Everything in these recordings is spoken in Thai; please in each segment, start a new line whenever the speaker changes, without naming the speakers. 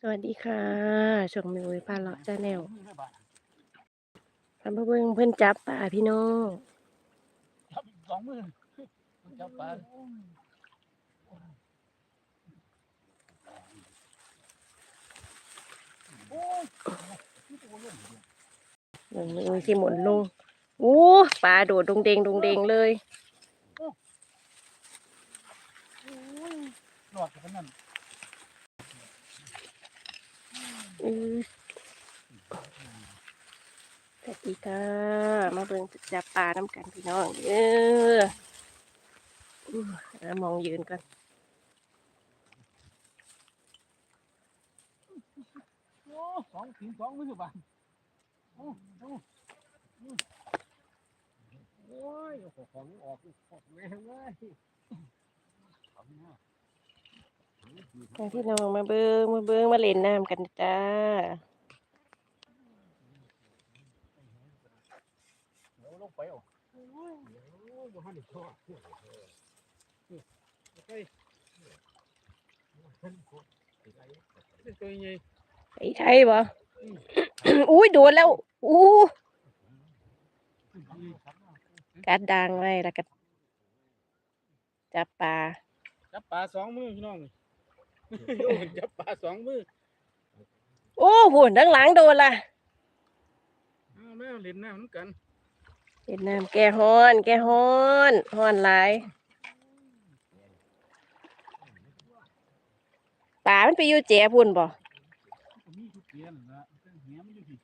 สวัสดีค่ะช่องมิวพาเลาะชาแนลทำเพื่อเบิ่งเพิ่นจับป่าพี่น้อง
จับสองมือจับปลา
เบิ่งมือสิหมุนลงอู้ปลาโดดดงเดงดงเดงเลย
หลอดกันนั่น
อือ สวัสดีค่ะ มาเบิ่งจับปลาน้ำกันพี่น้องเอออู้หามองยืนก่อน
โอ้สองถึงสองมือบ้านโอ้ยของออกออกแรงเลย
มาพี่น้องมาเบิ่งมาเบิ่งมาเล่นน้ำกันจ้า
ลงไปอะโอ้ยเดี๋ยวบ้านอีกไปตัวใหญ่
ไอ้ไทยบ่อุ้ยโดนแล้วอู้กัดดังไว้แล้วก็จับปลา
จับปลาสองมือพี่น้อง จับปลาสองมือ
โอ้โหด้านหลังโดนละ
อ้าวแม่เล่นน้ำน้ำกัน
เวียดนามแกฮ้อน แกฮ้อนฮ้อนหลายปลามันไปอยู่แจ๋พุ่นบ่
มีทุกเปลี่ยนนะเส้นเหี้ยมันอยู่ที่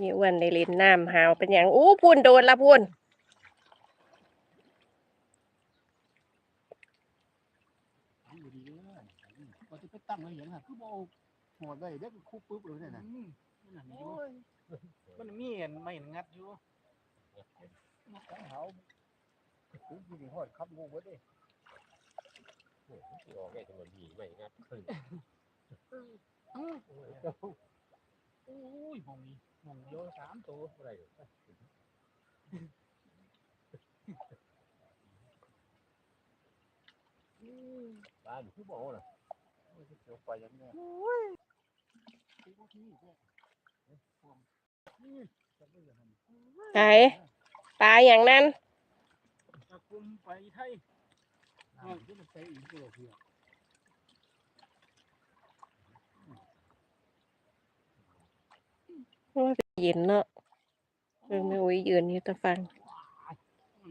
นี่อ้วนได้เล่นน้ำหาวเป็นอย่างอู้พุ่นโดนละพุ่น
อยู่ดีเลยพอจะไป ตั้งไว้อย่างนั้นคือบ่เอาหัวไว้เด็กคุบปุ๊บเลยเนี่ยนะโอ้ยมันมีเห็นไม่งัดอยู่ตั้งเขาคุบอยู่ที่หอดขับงูไว้ดิ
ออกได้จังหวะดีไม่งัดขึ้น
โอ้ยมองนี้มองเดียวสามตัว
อะไรบ้านคือบอกนะ
เดี๋ยวไปยังไง
ไหนปลาอย่างนั้น
ตะกุมไปไทยน้ำที่มันไปอีกตัวเพื่อ
โอ้ยเย็นเนาะเพิ่งไม่อุ้ยยืนอยู่ตะฟัง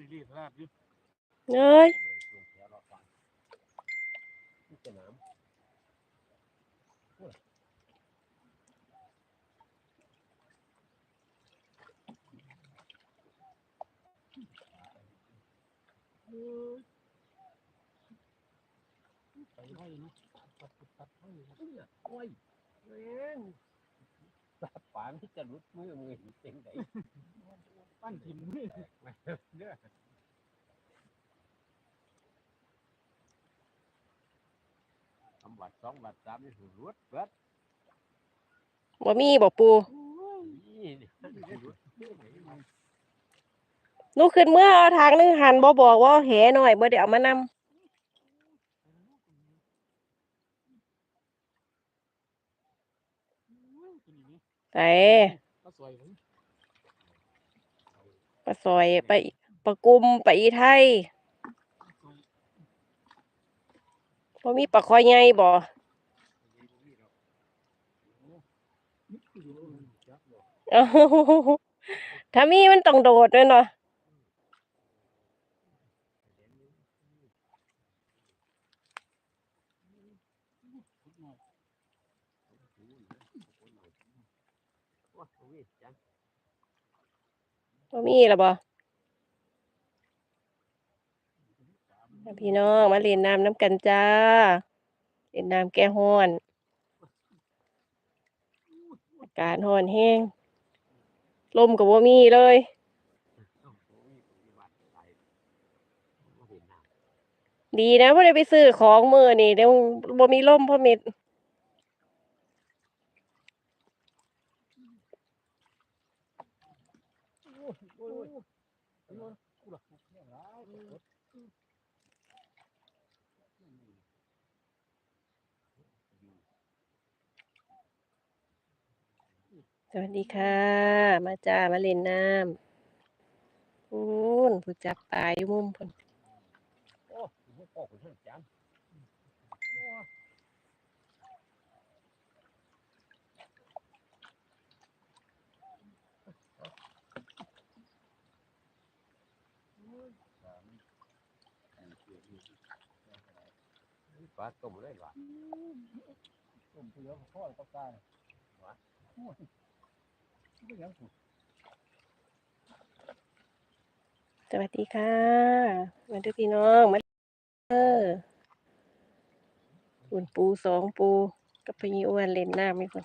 เรีย
เอ้ย
ช่วงแถวรอบฟังที่สนาม
ไปไทยนะตัดตัดไทย
โอ้ยเอ็นตาปานที่จะรุดมือมือเต็งไหน
ปั้นถิ่มนี่
เด้อทำบัตรสองบัตรสามนี่ถือรุดเบิด
บ่มีบ่ปู
นี่นี่รุด
ลูขึ้นเมื่อเอาทางนึงหันบ่บอกว่าแหหน่อยบ่ได้เอามานำไปปลาซอยไปปลากุมไปอีไทยบ่มีปลาคอยใหญ่บ่เอ้าถ้ามีมันต้องโดดด้วยเนาะ
ว่าโอ้ยจัง
บ่มีละบ่พี่น้องมาเล่นน้ำน้ำกันจ้าเล่นน้ำแก้ฮ้อนอากาศฮ้อนแห้งลมก็บ่มีเลย
ดีนะ
พ่ได้ไปซื้อของมือนี่เดี๋ยวบ่มีล่มพ่อมิดสวัสดีค่ะ มาจ้ามาเล่นน้ำพูนผู้จับปลายมุมพูน
อ้ยพ่อคุณท่านจานปลาต้มเลยว่ะ
ต้มเสือพ่อกับตาเนี่ยวะโอ้ยไม่ยังถูก
สวัสดีค่ะมาดูพี่น้องมา เออปุ่นปูสองปูกับพี่อ้วนเล่นน้ำไม่คน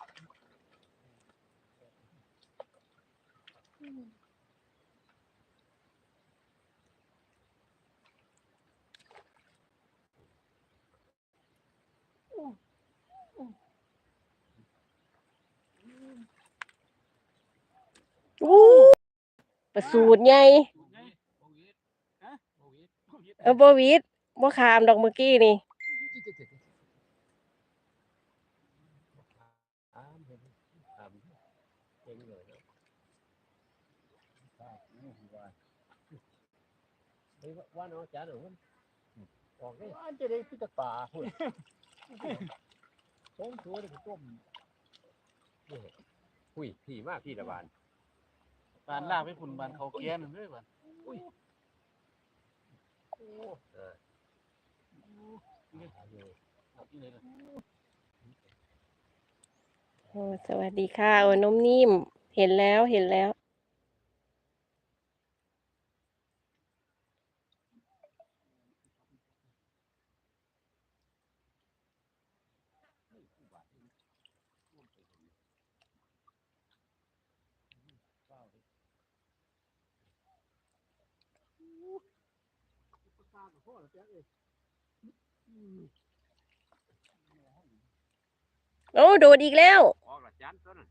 อู้ประสูตรใหญ่เออบ่วิด บ่ขามดอกเมื่อกี้นี่
ว่าน้องจ๋าหรอมันออกได้
ว่าจะได้พิจารณาหุ่นต้มตัวเลยต้ม
หุยพี่มากพี่ละบาน
บานลากไปพุ่นบานเขาแก่นั่นเลยบาน
เออ
เอาที่ไหนล่ะ
โอ้สวัสดีค่ะโอ้นมนิ่ม เห็นแล้วเห็นแล้ว โอ้โดดอีกแล้ว
ออกละจานตัวนั้น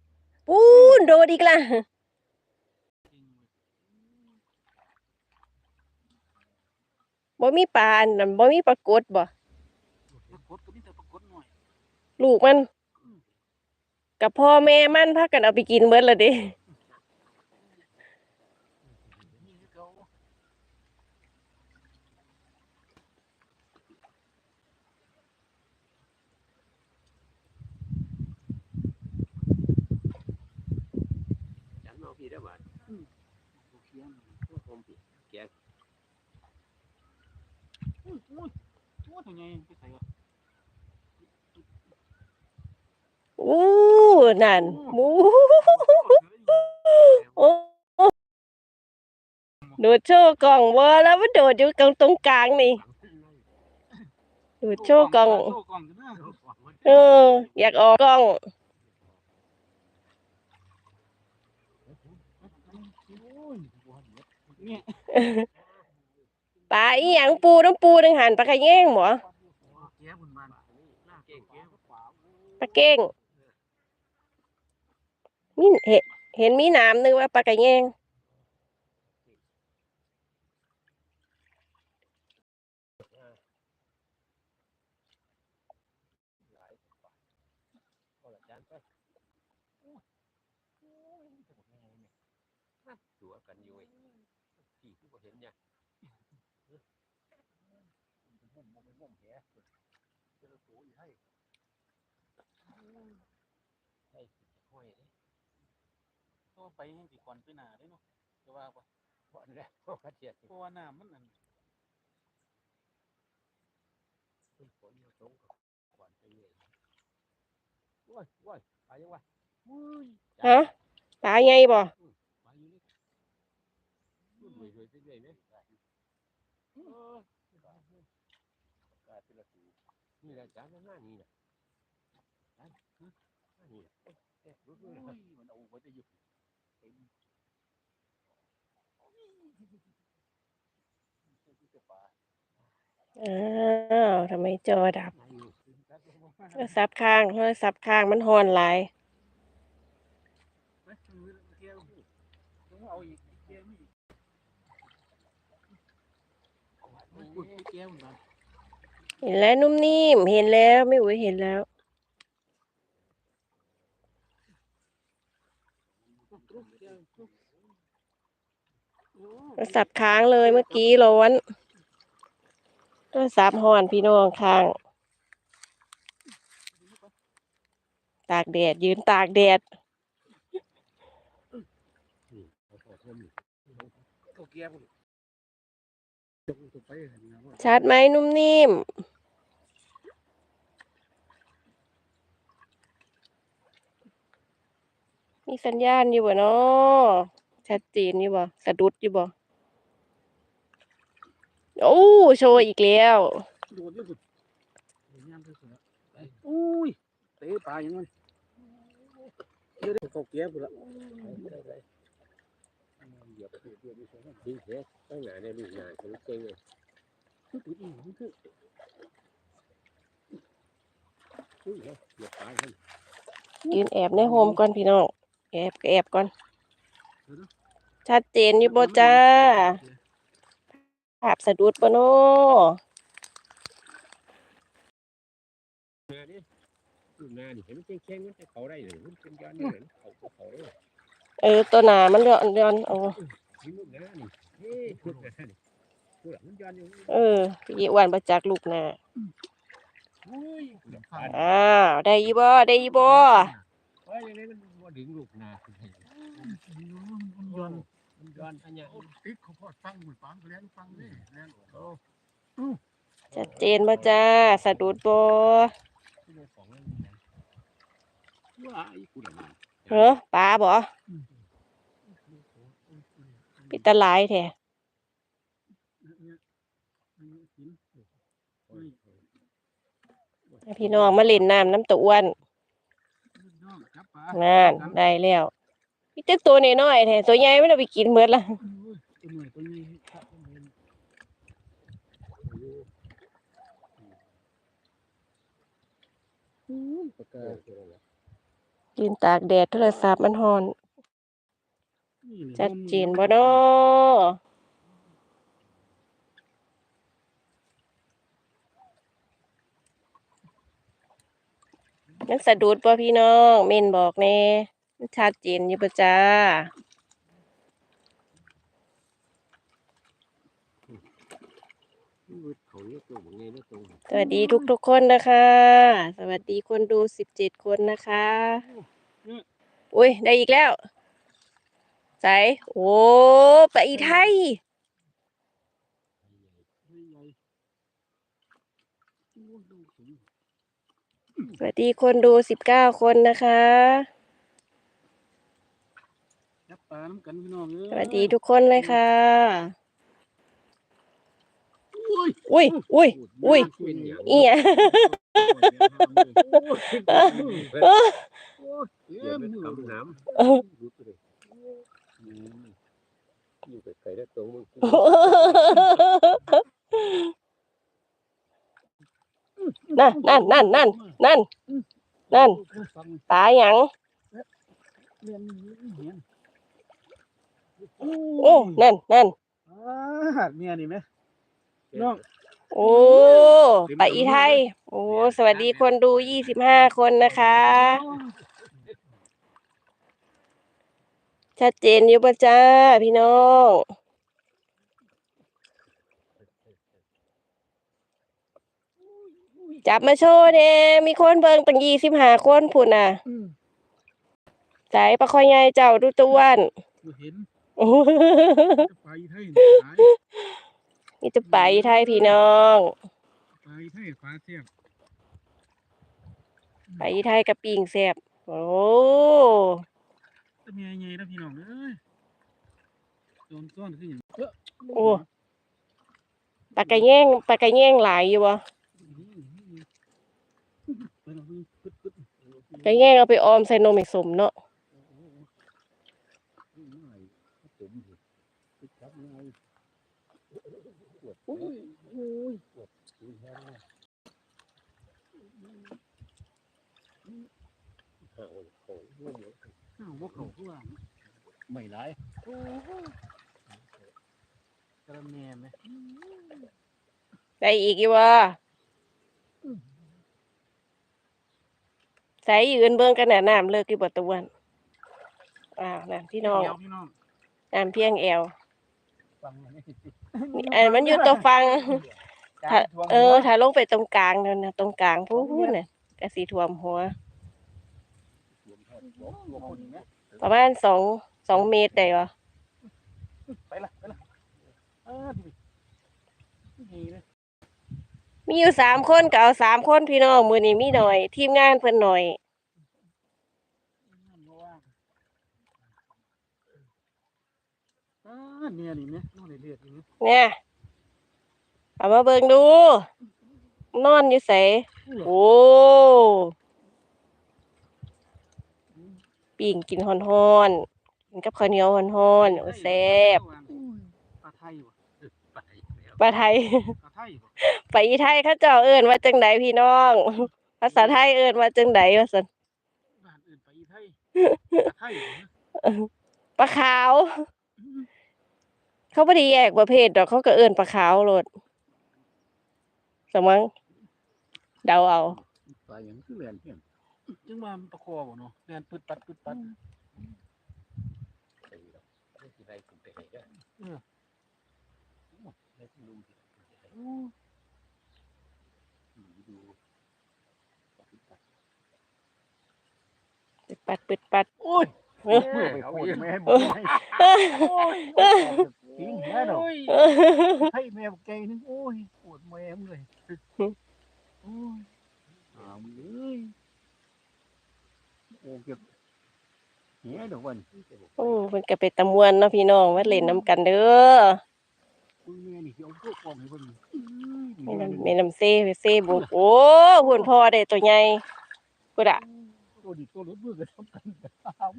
ปูนโดดอีกละ
จริงเว้ย
บ่มีปลาอันนั้นบ่มีปลากดบ่
ปรากฏก็มีแต่ปรากฏหน่อย
ลูกมัน กับพ่อแม่มันพากันเอาไปกินเบิดและเด้
นี่คือเขา
จานเอาพี่ได้บาน
เขาเคียง
ตัว ผมพี่แก
อุ้ยอุ้ยตัวตัวใหญ่ไปใส่ก่อน
อู้นั่นมูโอ้โดดโชว์กล่องเวอแล้วมันโดดอยู่ตรงตรงกลางนี่โดดโชว์กล่อง เออ อยากออกกล้อง
เนี่ย
ปลาอีหยังปูน้ำปูนึงหันปลากระแยงหมอ
แก่พุ่นบานลา
เก่ง
แก่
เก่ง
ปลาเก้งมีเห็นเห็นมีน้ำนึกว่าปลากระแยง
ก็ละจานไปตัวกันอยู่พี่ที่บ่เห็นเนี่ย
หุ่มมันเป็นหุ่มแหเจอตัวอีกให้
ใช่ห้อยเลย
ตัว ไปยังสิก่อนไปหนาได้เนาะจะว่าป่ะ
บ่อนแล้วกระเทียด
เพราะว่าน้ำมันนั่น
ฝนมาตรงกับก่อนไปเลยโอ้ยโอ้ยไปยังวะ
ฮะปลาไงบ่
ไปอยู่นี่รุ่นรวยรวยไปเรื่อยเนี่ยกลายเป็นละสีนี่แหละจานหน้านี้นะจานหน้านี้นะเอ๊ะรู้ด้วยนะ
มันเอาไว้จะหยุด
อ้าวทำไมจอดับโทรศัพท์ค้างโทรศัพท์ค้างมันฮอนหลาย
ไปมือเที่ยวต้องเอาอีกแก่มีอีกไม่พูดไปแก่พุ่นบาน
เห็นแล้วนุ่มนิ่มเห็นแล้วไม่อุ้ยเห็นแล้ว โทรศัพท์ค้างเลยเมื่อกี้ร้อนโทรศัพท์ห่อนพี่น้องค้าง ตากแดดยืนตากแดดชัดไหมนุ่มนิ่มมีสัญญาณอยู่บ่เนาะชัดเจนอยู่บ่สะดุดอยู่บ่ โอ้โชว์อีกแล้ว
โดนเยอะสุดเห็นยังที่สุดแล้วไปอุ้ยเตะปลาอย่างนั้นเดี๋ยวเดี๋ยวเขาเกียร์ไปละ
เหยียบเหยียบเหยียบทิ้งเสียตั้งหนาในลูกหนาคนเก่งเลย
คือติดอีกมันคือ
อุ้ยเหยียบตายท่าน
ยืนแอบในโฮมก่อนพี่น้องแอบก็แอบก่อน ชัดเจนอยู่บ่จ้า ภาพสะดุดบ่เนาะ
นานี่ลูกนานี่เห็นมันเก่งๆมันจะเขาได้เลยมันเป็นย้อนเนี่ยเขาเขาได้
เออตัวหนามันย้อนย้อนโอ้
นี่ลูกนานี่เฮ้ยลูกนานี่ลูกมันย้อนอยู่
เออพี่อ้วนประจักลูกหนา
อุ้ยเหยียบตาย
อ้าวได้อีบ่ได้อีบ่
เฮ้ยยังไงมันบ่ดึงลูกนา
มันย้อน
มันย้อนอันเนี้ย
ติดเขาพอดฟังเหมือนฟังเลี้ยงฟังนี่เลี้ยงโอ้
ชัดเจนบ่จ้าสะดุดบ่
ของว่าไอ้กูดมา
เหรอปลาบ่ปิดตาหลายแท้ให้พี่น้องมาเล่นน้ำน้ำตะอ้วน
น้องจับปลา
นั่นได้แล้ว พี่เจ้าตัวน้อยๆแท้ตัวใหญ่ไม่ได้ไปกินเบิดละ
ตัวหน่อยตัวนี้ครับ
ปากกา
ยืนตากแดดโทรศัพท์มันฮ้อนชัดเจนบ่เนาะมันสะดุดบ่พี่น้อง เม่นบอกแน่ มันชัดเจนอยู่บ่จ้า
เขาเรียกตัวบางไงเรียกตัว
สวัสดีทุกทุกๆคนนะคะ สวัสดีคนดูสิบเจ็ดคนนะคะ อุ้ยได้อีกแล้วใส่โอ้ไปอีไทยสวัสดีคนดูสิบเก้าคนนะคะ
จับปลาน้ำกันพี่น้อง
สวัสดีทุกคนเลยค่ะ อุ้ยอุ้ยอุ้ย
เป็นอย่าง
เอีย
เดี๋ยวมันทำน้ำ
เออ
ดูไปเลยอยู่ไกลๆได้ตรงมึง
นั่นนั่นนั่นนั่นนั่นนั่นตายหยัง
เรียนเหียน
โอ้นั่นนั่น
อ่าเมียนี่ไหมน้อง
โอ้ไปอีไทย โอ้สวัสดีคนดูยี่สิบห้าคนนะคะ ชัดเจนอยู่ปะจ้าพี่น้องจับมาโชว์เน่มีคนเบิ่งตั้งยี่สิบห้าคนพุ่นน่ะ สายประคอยใหญ่เจ้าดูตะวัน
บ่เห็น
โอ้
ไปไทยหาย
มีจะไปไทยพี่น้อง
ไปไทยปลาเทียบ
ไปไทยกับปิงแซบโอ้
แต่เมียใหญ่นะพี่น้องเอ้ยโดนซ่อนขึ้นอย่างเออ
โอ้ปลากระแย่งปลากระแย่งหลายอยู่บ่
ไก
ระแย่งเอาไปออมใส่นมให้สมเนาะ
อุ้ยอุ้ย
ห่างของร่วมเลย
ข้าวบ่เขาคือว่าไม่หลายกระแมไหม
ได้อีกอยู่บ่ใส่ยืนเบิ่งกันน่น้ำเลิกอยู่บ่ตะวันอ้าวนั่นพี่น้อง
เดี๋ยวพี่ น้อง
น้ำเพียงแอว
ปฟังมันนี่
อันมันอยู่ตัวฟังถ้า
จานทวง
เออ ถ้าลงไปตรงกลางนั่นนะตรงกลางพูดน่ะกะสีท่วมหัว
หัวคนเนี่ย
ประมาณสองสองเมตรได้วะ
ไปละไปละเออดีดีเลย
มีอยู่สามคนก็เอาสามคนพี่น้องมือนี้มีหน่อย ทีมงานเพิ่นหน่อย
เพราะว่า อ่าเนี่ยนี่เนี่ยนอนในเลือดนี่
เนี่ยเอามาเบิ่งดู นอนอยู่ไสโอ้ปิ่งกินฮ้อนๆกินกับข้าวเหนียวฮ้อนๆโอ้แซ่บ
ปลาไทยว่ะ
ไปแล้ว
ปลาไทย
ปลาไทยว่ะ
ไปอีไทยเขาเจ้าเอิ้นว่าจังไดพี่น้อง ภาษาไทยเอิ้นว่าจังไดว่าซั่น
บ้านอื่นไปอีไทยปลาไทยเหรอ
ปลาขาว เขาบ่ได้แยกประเภทดอกเขาก็เอิ้นปลาขาวโลดสมังเดาเอา
ไปยังคือเรียนเพียง
จังว่ามันประคอบ่เนาะเรียนปึดปัดปึดปัด
ไปแล้วไม่สิได้คุณไปไหนได้
เออ
ได้คุณลุงที่ไหน
โอ้
ดู
ปึดปัดปึดปัด
โอ้ย
เออ
ไปโคตรแม่บ่ให้ โอ้ยทิ้งแม่ดอกให้แม่บอกแกนึงโอ้ยปวดแม่มเลยโอ้ยอ้าวมึงเอ้ยโอ้เก็บเหี้ยดอกวัน
โอ้เพิ่นก็เป็นตะมวนเนาะพี่น้องมาเล่นน้ำกันเด้อ
คุณแม่นี่สิเอาพวกกองให้เพิ่น
แม่น้ำแม่น้ำเซ่เซ่บุกโอ้หุ่นพ่อได้ตัวใหญ่พุดอะ
ตัวดิตัวรถมือก็ทำกันตาม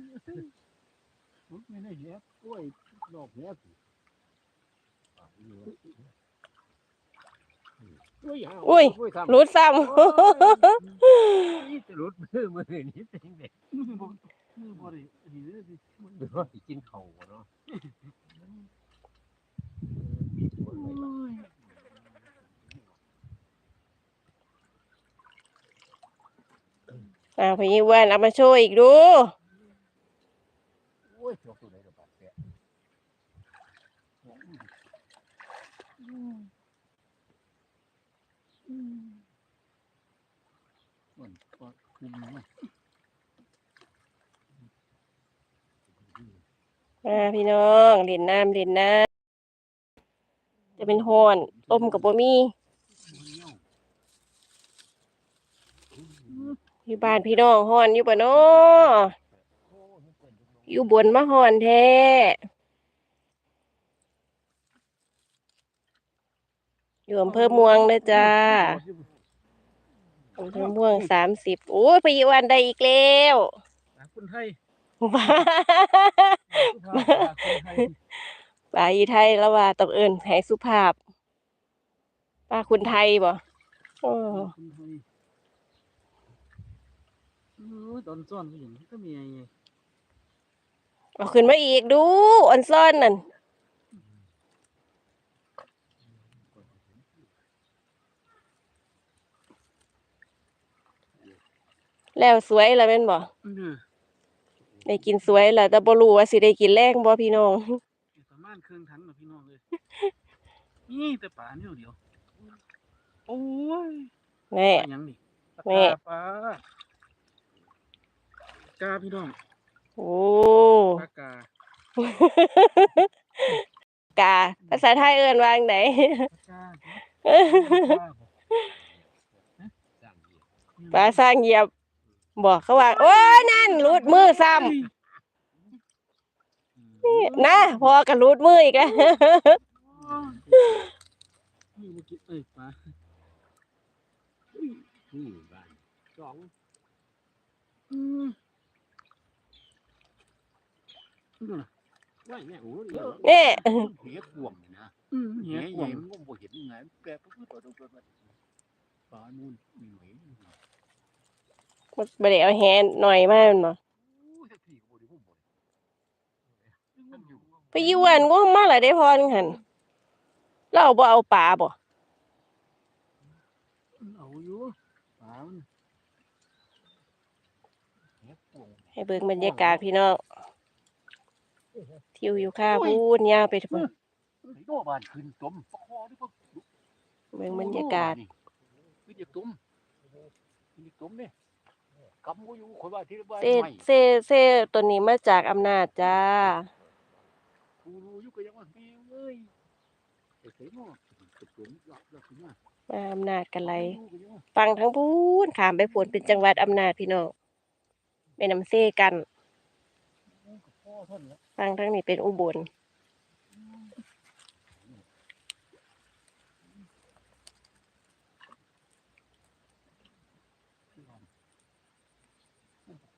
รถไม่ได้เหี้ยกล้วยดอกเหี้ย
อุ้ย
อุ้ยรู้ซ้ำ
นี่จะรุดมือมือนี่เป็นเด็ก
มือบ่มือบ่ได้อันนี้เลยสิมือ
หรือว่าสิกินเข่าเนาะ
โอ้ย
อ่าพี่อ้วนเอามาโชว์อีกดู
โอ้ยจอกตัวไหนก็บาดแผลมันก็คุ มา
พี่น้องเล่นน้ำเล่นน้ำจะเป็นฮอนต้มกับบ่มีอยู่บ้านพี่น้องฮอนอยู่บ่เนาะอยู่บนมาฮ้อนแท้อยู่อำเภอเมืองเลยจ้า อำเภอเมืองสามสิบโอ้ยพี่อ้วนได้อีกแล้ว
คนไทย
ว้า
คนไทย
ป้าอีไทยแล้วว่าต้องเอิ้นให้สุภาพป้าคุณไทยบ่โอ้
คนไทยโอ้ยตอนซ่อนก็อย่างนี้ก็มีไง
เอาขึ้นมาอีกดูอ่อนซ่อนนั่น แล้วสวยแล้วแม่นบ่
เนี่ย
ได้กินสวยแล้วแต่บ่รู้ว่าสิได้กินแรงบ่พี่น้อง
ประมาณเครื่องถังนะพี่น้องเลยนี่แต่ป่าเนี่ยเดียวโอ้ย
แน่
ปลาหยังนี่ปลา
แม่
กาปลากาพี่น้อง
โอ้
ปลากา
กาภาษาไทยเอิ้นว่าจังได
ปลากา
สร้างเหี้ย
ปลาสร้างเหยียบ บอกเขาว่า โอ้ยนั่นรูดมือซ้ำนะพอก็รูดมืออีกแล้ว
นี่เมื่อกี้เอ้ยปลา
นี่บ้านสอง
อืมนี่นะ
ว่าแม่โอ้ย
นี่
เหี้ยกวงนะ
อืม
เหี้
เหี้
ย
ย
ให
ก
ญ่
วาง
มันก็บ่เห็นไงแกก็คือตัวตัวตัวปลานู่นมีหน่วย
บ่ได้เอาแฮนหน่อยมาแม่นบ่
โอ้ยสักทีก็บ่ได้พูดบ่มันอยู่
ไปอยู่อันก็มาหลายได้พอนึงหั่นเราบ่เอาปลาบ่
เอาอยู่ปลามัน
ให้เบิ่งบรรยากาศพี่น้องทิวอยู่ข้าพูดยาวไปเถอะ
โน่บานขึ้นจมปะคอนี่ก็
เมืองบรรยากาศ
ขึ้นอยาจมขึ้นอยาจมเนี่ย กำกูอยู่คนว่าที่บ้าน
เซ
ใหม่
เซเซตัวนี้มาจากอำนาจจ้า
กูรู้อยู่ก็ยังว่าเฮ้ยเอ้ยไอ้เสยโน่กระจมหลับหลับขึ้นมา
มาอำนาจกันไร
กูก็ยังว่า
ฟังทั้งพูนขามไปผลเป็นจังหวัดอำนาจพี่น้องเป็นน้ำเซกัน
กับพ่อท่านละ
ฟังทั้งนี้เป็นอุบล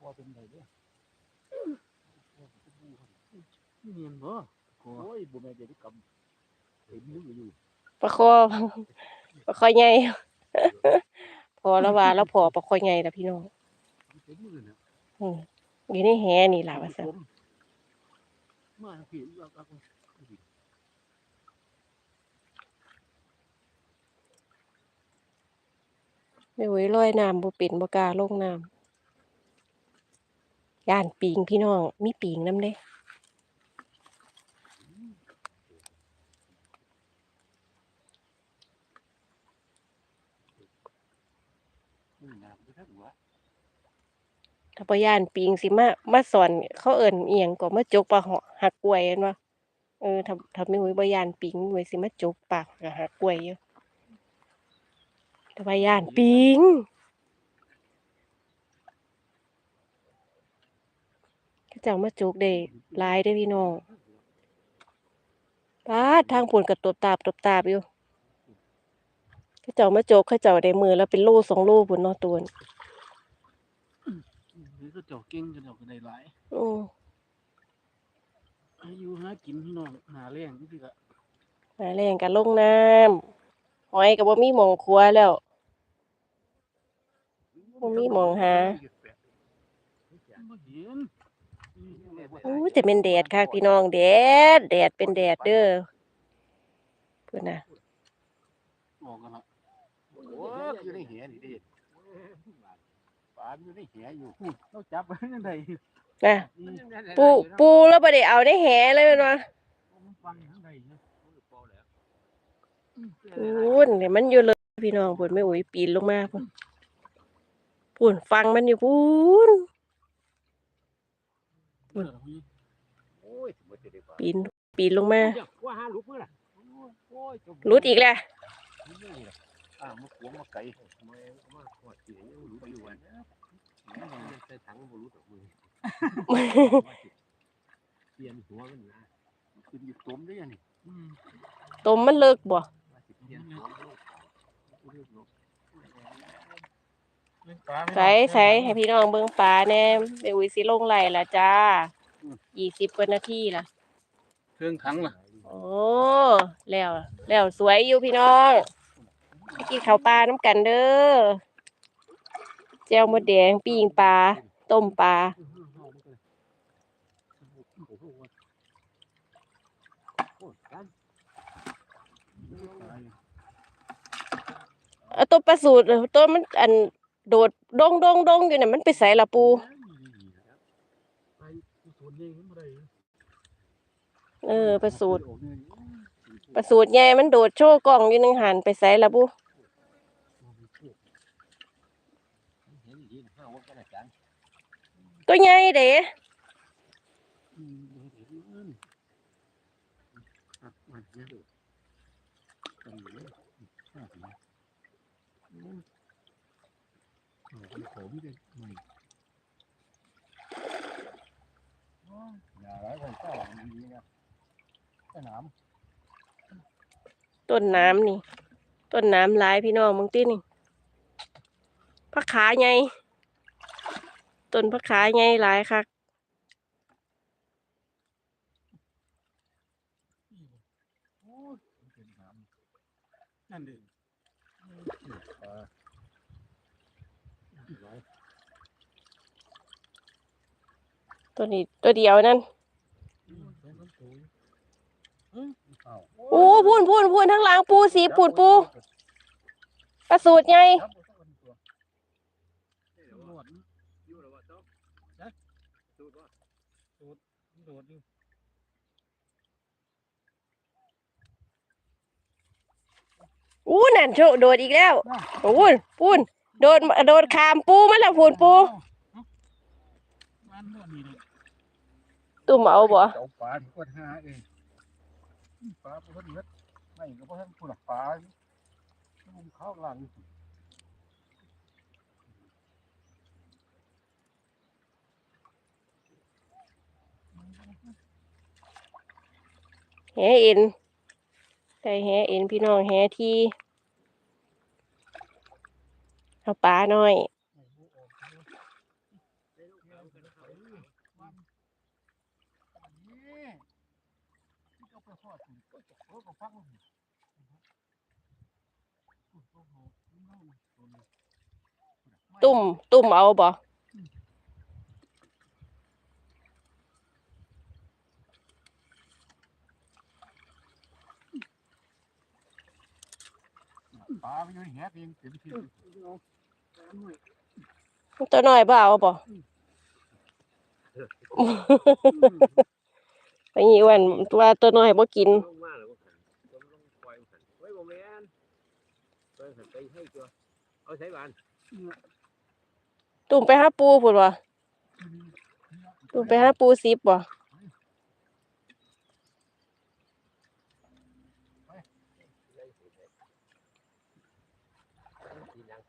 พ่อ เป็นไงเนี่ย
เนียนบ่
โอ้ยบุแม่เด็กกำเห็นนึกอยู่
ประคอประคอใหญ่พอแล้วว่าแล้วพอประคอใหญ่แล้วพี่น้อง
เห็นมือเนี่ย
อืมอยู่ในแหนี่ล่ะว่าซั่น
มาพี่รักรัก
ไม่ไหวลอยน้ำบ่เป็นบ่กล้าลงน้ำ ย่านปิงพี่น้อง มีปิงนำเด้ำ
ก็ทั้งหัว
ถ้าบ่ย่านปิงสิมามาสอนเขาเอิ้นอิหยังก็มาจกปลาเหาะหักกล้วยแม่นบ่เออถ้าถ้าไม่ไหวบ่ย่านปิงไว้สิมาจกปากหักกล้วยอยู่แต่ว่าย่านปิง เขาเจ้ามาจกได้หลายเด้อพี่น้องปาดทางพุ่นก็ตบตาบตบตาบอยู่เขาเจ้ามาจกเขาเจ้าได้มือแล้วเป็นโลสองโลพุ่นเนาะตัวน่ะ
หรือก็เจ้าเก่งก็เจ้าก็ได้หลาย
อือ
อายุหากินพี่น้องหาแรงนี่ก็
มาแรงกันลงน้ำหอยก็บ่มีหม่องครัวแล้วบ่มีหม้องหา
บ่เห็น
โอ้ยแต่เป็นแดดค่ะพี่น้องแดดแดดเป็นแดดเด้อเพิ่นน่ะ
ออกกันละ
โอ้ยอยู่ในแหนี่ดิปลาอยู่ในแหอยู่
เราจับไว้จังได๋
นะปูปูแล้วบ่ได้เอาในแหเลยแม่นบ่
มันฟังจังได๋เนาะ
พูนเนี่ยมันอยู่เลยพี่น้องพุ่นไม่อุ้ยปีนลงมาพุ่นพุ่นฟังมันอยู่พุ่น
ปลา
ปีนปีนลงมา
ว่าหาลูกมือล่ะ
โอ้ยจม
รุดอีกแล้ว
อ่ามาขวงมาไก่
มามาขวดกินยังรู้อยู่วันใส่ถังบ่รู้ตกมือเตรียมหัวมันนะ
ขึ้นอยู่ต้มได้ยังนี่
อืม
ตมมันเลิกบ่ ใส่ใส่ให้พี่น้องเบิ่งปลาแหน่ไม่อุ้ยสิลงไหลละจ้ายี่สิบกว่านาทีละ
เครื่องถังล่ะ
โอ้แล้วแล้วสวยอยู่พี่น้องไปกินข้าวปลาน้ำกันเด้อแจ่วมดแดงปิ้งปลาต้มปลาเอาตัวปลาสูตรตัวมันอัน โดดดงดงดงอยู่น่ะมันไปใส่ละปู
ไปสวนใหญ่ขึ้นบ่ได้
เออปลาสูตรปลาสูตรใหญ่มันโดดโชว์กล้องอยู่หนึงหันไปใส่ละปู
เห็นดีห้าวันกันอาจารย์
ตัวใหญ่เด้
อืมเดี๋ยวเดี๋ยวอืมอะมันเนี่ยกันอยู่เลยอะนะอืม โอ้ยขมเลยไม่อยอย่าไรคนเจ้ามันดีนะสนาม
ต้นน้ำนี่ ต้นน้ำลายพี่น้องมึงตีนี่พักขาไงต้นพักขาไงลายคัก
โอ้ยมันเป็นน้ำ
นั่นเด้
ปลา
ตัวนี้ตัวเดียวนั่น
อ้าว
โอ้พูนพูนพูนทั้งหลังปูสีปูนปูปลาสูตรใหญ่
จับเอาสักตัว
ตำรวจ
อยู่แล้วว่าต้องสูตรว่า
โดดอยู่
อู้นั่นโชโดดอีกแล้วปูนปูนโดดโดดขามปูมาแล้วพูนปู
มันบ่นี่เลย
ตุ่มเอาบ่
เจ้าปลาที่คนหาเองปลาเพิ่นเฮ็ดไม่ก็บ่ทันผู้หลักปลาลุงเข้าหลัง
แหเอ็นได้แหเอ็นพี่น้องแหทีเอาปลาหน่อย
นี่ที่เอาไปทอดถึงก็จะโอ้ก็ฟัง
ตุ่มตุ่มเอาบ่
ปลาไปอยู่ในแหเองเต็มที่
ตัวน้อยบ่เอาบ่ ไปงี้อ้วันว่าตัวน้อยบ่กิน
ลงมาแล้วก็หันลงลงปล่อยหันไว้บ่แม่นปล่อยหันไปให้ตัวเอาใช้บาน
ตุ่มไปหาปูพุ่นบ่ตุ่มไปหาปูสิบบ่
ได้สิได้ทีนัง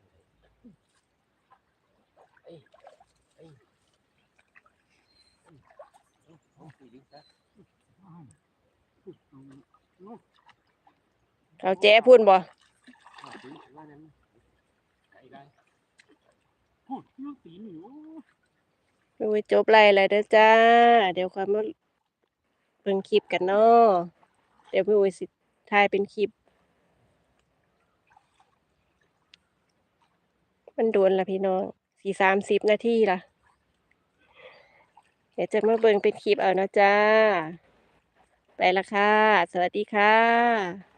ไอ้ไอ้ เอา
เอาแจ้พุ่นบ่
วิว่านั้นไก่ได้
พูดเรื่องตีนอยู่
โอ้ยจบไล่แล้วเด้อจ้า เดี๋ยวความมาเบิ่งคลิปกันเนาะเดี๋ยวพี่อุ้ยสิถ่ายเป็นคลิป มันโดนละพี่น้องสี่สามสิบนาทีละ เดี๋ยวจะมาเบิ่งเป็นคลิปเอานะจ้า ไปละค่ะ สวัสดีค่ะ